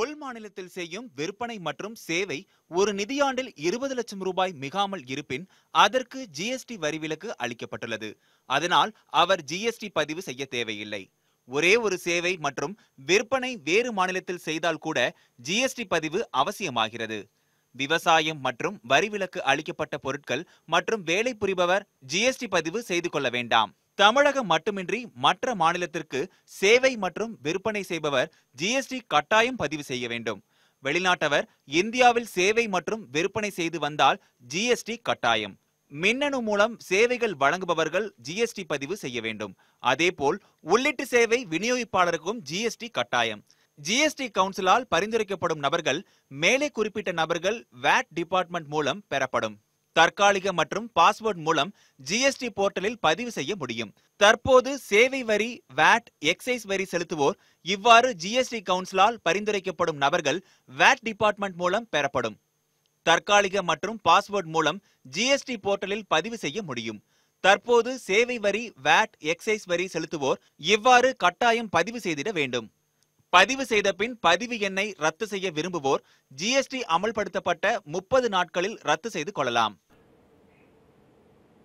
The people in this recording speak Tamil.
உள் மாநிலத்தில் செய்யும் விற்பனை மற்றும் சேவை ஒரு நிதியாண்டில் இருபது லட்சம் ரூபாய் மிகாமல் இருப்பின் அதற்கு ஜிஎஸ்டி வரிவிலக்கு அளிக்கப்பட்டுள்ளது. அதனால் அவர் ஜிஎஸ்டி பதிவு செய்ய தேவையில்லை. ஒரே ஒரு சேவை மற்றும் விற்பனை வேறு மாநிலத்தில் செய்தால் கூட ஜிஎஸ்டி பதிவு அவசியமாகிறது. விவசாயம் மற்றும் வரிவிலக்கு அளிக்கப்பட்ட பொருட்கள் மற்றும் வேலை புரிபவர் ஜிஎஸ்டி பதிவு செய்து கொள்ள வேண்டாம். தமிழகம் மட்டுமின்றி மற்ற மாநிலத்திற்கு சேவை மற்றும் விற்பனை செய்பவர் ஜிஎஸ்டி கட்டாயம் பதிவு செய்ய வேண்டும். வெளிநாட்டவர் இந்தியாவில் சேவை மற்றும் விற்பனை செய்து வந்தால் ஜிஎஸ்டி கட்டாயம். மின்னணு மூலம் சேவைகள் வழங்குபவர்கள் ஜிஎஸ்டி பதிவு செய்ய வேண்டும். அதேபோல் உள்ளிட்டு சேவை விநியோகிப்பாளருக்கும் ஜிஎஸ்டி கட்டாயம். ஜிஎஸ்டி கவுன்சிலால் பரிந்துரைக்கப்படும் நபர்கள் மேலே குறிப்பிட்ட நபர்கள் வேட் டிபார்ட்மெண்ட் மூலம் பெறப்படும். தற்காலிக மற்றும் பாஸ்வேர்ட் மூலம் ஜிஎஸ்டி போர்ட்டலில் பதிவு செய்ய முடியும். தற்போது சேவை வரி வேட் எக்ஸைஸ் வரி செலுத்துவோர் இவ்வாறு ஜிஎஸ்டி கவுன்சிலால் பரிந்துரைக்கப்படும் நபர்கள் வேட் டிபார்ட்மெண்ட் மூலம் பெறப்படும். தற்காலிக மற்றும் பாஸ்வேர்ட் மூலம் ஜிஎஸ்டி போர்ட்டலில் பதிவு செய்ய முடியும். தற்போது சேவை வரி வேட் எக்ஸைஸ் வரி செலுத்துவோர் இவ்வாறு கட்டாயம் பதிவு செய்திட வேண்டும். பதிவு செய்த பின் பதிவு எண்ணை ரத்து செய்ய விரும்புவோர் ஜிஎஸ்டி அமல்படுத்தப்பட்ட முப்பது நாட்களில் ரத்து செய்து கொள்ளலாம்.